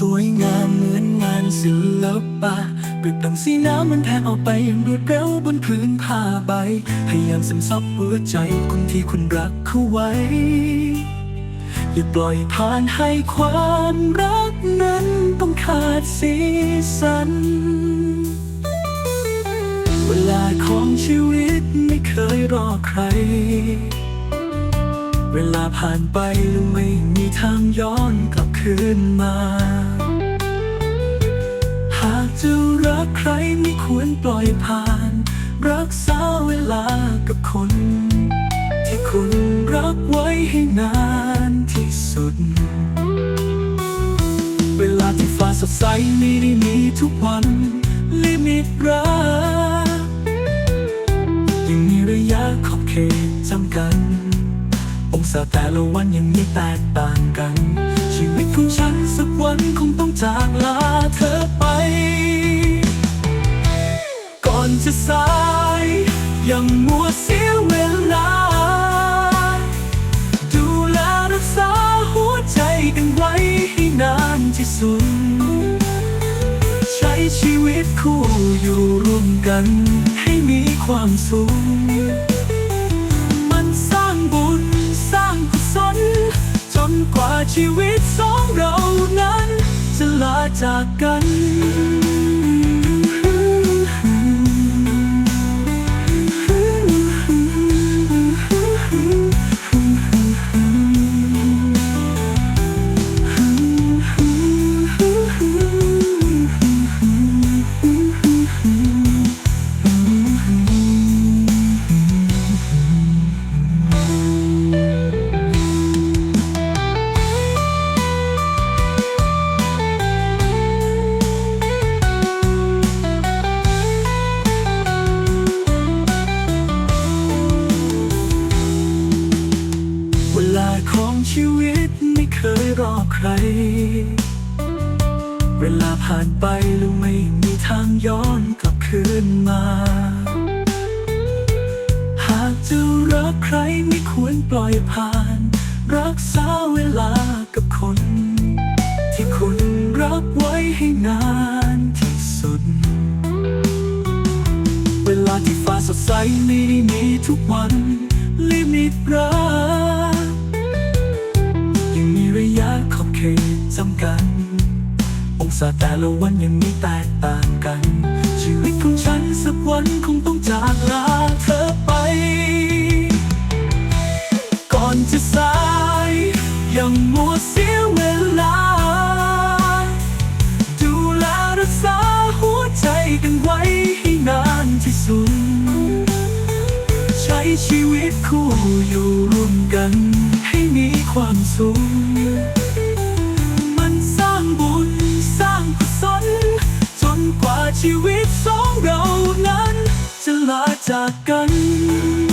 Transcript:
สวยงามเหมือนงานศิลปะเปรียบดังสีน้ำมันแทงออกไปอย่างรวดเร็วบนพื้นผ้าใบ พยายามซึมซับหัวใจคนที่คุณรักเขาไว้ อย่าปล่อยผ่านให้ความรักนั้นต้องขาดสีสัน เวลาของชีวิตไม่เคยรอใคร เวลาผ่านไปแล้วไม่มีทางย้อนกลับคืนมา หากจะรักใครไม่ควรปล่อยผ่าน รักษาเวลากับคน ที่คุณรักไว้ให้นานที่สุด เวลาที่ฟ้าสดใสไม่ได้มีทุกวัน ลิมิตรักยังมีระยะขอบเขตจำกัน องศาแต่ละวันยังมีแตกต่างกัน ชีวิตของฉันสักวันคงต้องจากลาเธอไป ก่อนจะสายยังมัวเสียเวลา ดูแลรักษาหัวใจกันไว้ให้นานที่สุด ใช้ชีวิตคู่อยู่ร่วมกันให้มีความสุขา ของชีวิตไม่เคยรอใคร เวลาผ่านไปแล้วไม่มีทางย้อนกลับคืนมา หากจะรักใครไม่ควรปล่อยผ่าน รักษาเวลากับคน ที่คุณรักไว้ให้นานที่สุด เวลาที่ฟ้าสดใสไม่ได้มีทุกวัน ลิมิตรัก องศาแต่ละวันยังมีแตกต่างกัน ชีวิตของฉันสักวันคงต้องจากลาเธอไป ก่อนจะสายยังมัวเสียเวลา ดูแลรักษาหัวใจกันไว้ให้นานที่สุด ใช้ชีวิตคู่อยู่ร่วมกัน ให้มีความสุข ร้างกุศลจนกว่าชีวิตสองเรานั้น จะลาจากกัน